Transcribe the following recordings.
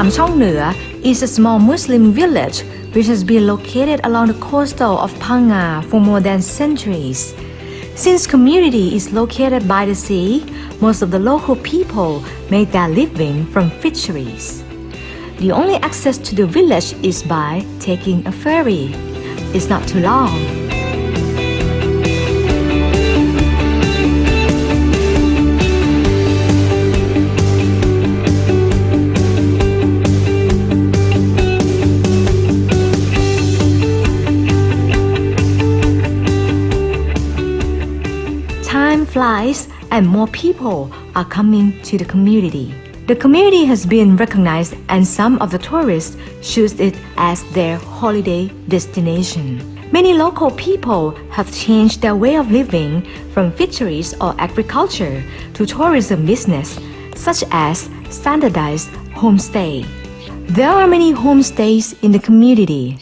Am Chong Nua is a small Muslim village which has been located along the coastal of Panga for more than centuries. Since community is located by the sea, most of the local people make their living from fisheries. The only access to the village is by taking a ferry. It's not too long. And more people are coming to the community. The community has been recognized and some of the tourists choose it as their holiday destination. Many local people have changed their way of living from fisheries or agriculture to tourism business, such as standardized homestay. There are many homestays in the community.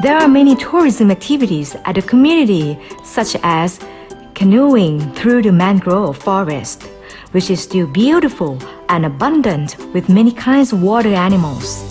There are many tourism activities at the community, such as canoeing through the mangrove forest, which is still beautiful and abundant with many kinds of water animals.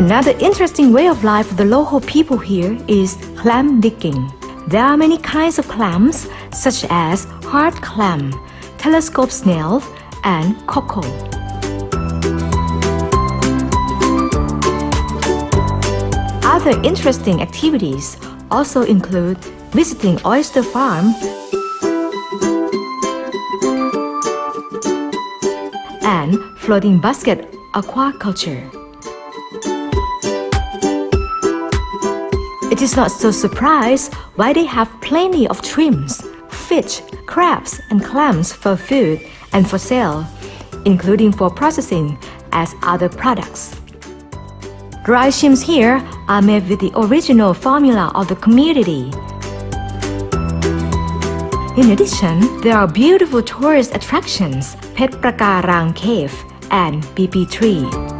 Another interesting way of life of the local people here is clam digging. There are many kinds of clams, such as hard clam, telescope snail, and cockle. Other interesting activities also include visiting oyster farm and floating basket aquaculture. It is not so surprised why they have plenty of shrimps, fish, crabs, and clams for food and for sale, including for processing as other products. Dry shrimps here are made with the original formula of the community. In addition, there are beautiful tourist attractions, Pet Prakarang Cave and BP Tree.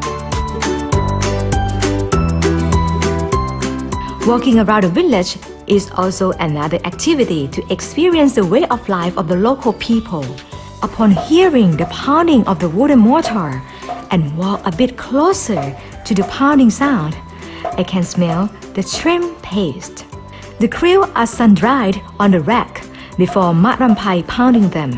Walking around the village is also another activity to experience the way of life of the local people. Upon hearing the pounding of the wooden mortar and walk a bit closer to the pounding sound, I can smell the shrimp paste. The krill are sun-dried on the rack before Madrampai pounding them.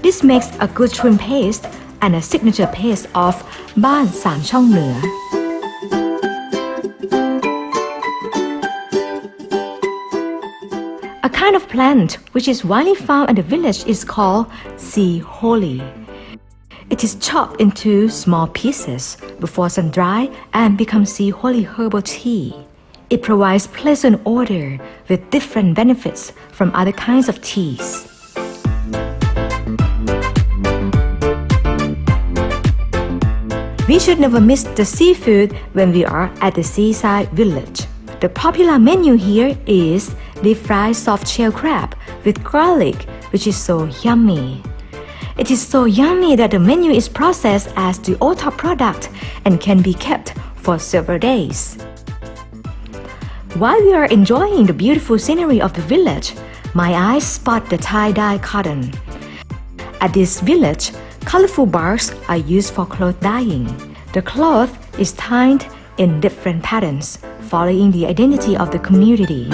This makes a good shrimp paste and a signature paste of Ban San Chong Nua. Kind of plant which is widely found in the village is called sea holly. It is chopped into small pieces before sun dry and becomes sea holly herbal tea. It provides pleasant odor with different benefits from other kinds of teas. We should never miss the seafood when we are at the seaside village. The popular menu here is deep fried soft shell crab with garlic, which is so yummy. It is so yummy that the menu is processed as the OTOP product and can be kept for several days. While we are enjoying the beautiful scenery of the village, my eyes spot the tie-dye cotton. At this village, colorful bars are used for cloth dyeing. The cloth is tied in different patterns, following the identity of the community.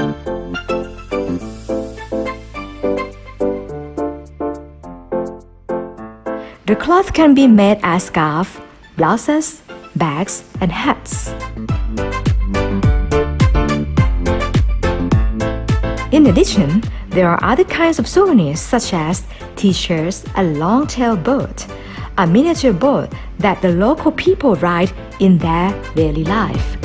The cloth can be made as scarf, blouses, bags, and hats. In addition, there are other kinds of souvenirs such as t-shirts, a long-tailed boat, a miniature boat that the local people ride in their daily life.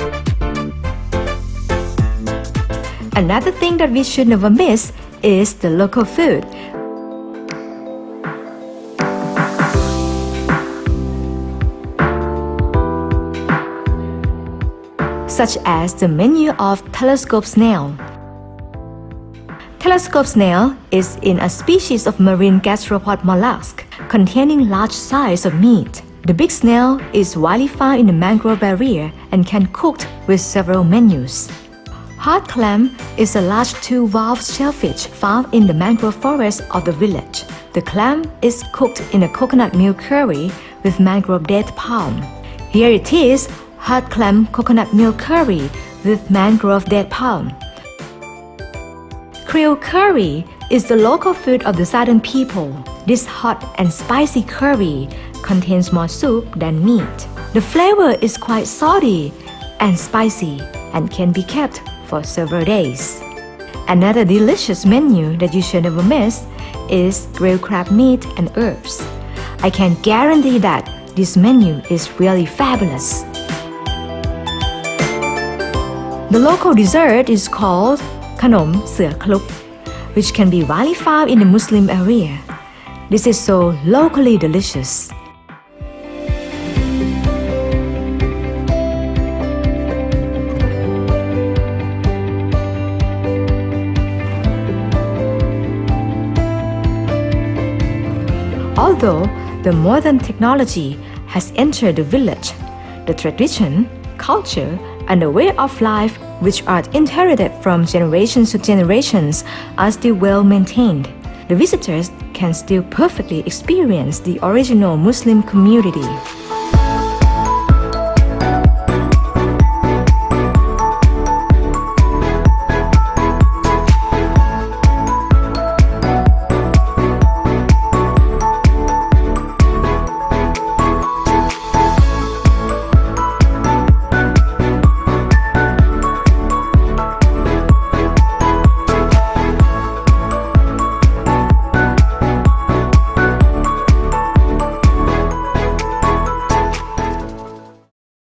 Another thing that we should never miss is the local food. Such as the menu of telescope snail. Telescope snail is in a species of marine gastropod mollusk containing large size of meat. The big snail is widely found in the mangrove barrier and can cooked with several menus. Hard clam is a large two-valved shellfish found in the mangrove forest of the village. The clam is cooked in a coconut milk curry with mangrove date palm. Here it is, hard clam coconut milk curry with mangrove date palm. Creole curry is the local food of the southern people. This hot and spicy curry contains more soup than meat. The flavor is quite salty and spicy and can be kept for several days. Another delicious menu that you should never miss is grilled crab meat and herbs. I can guarantee that this menu is really fabulous. The local dessert is called Khanom Sửa Kluk, which can be widely found in the Muslim area. This is so locally delicious. Although the modern technology has entered the village, the tradition, culture, and the way of life which are inherited from generations to generations are still well maintained. The visitors can still perfectly experience the original Muslim community.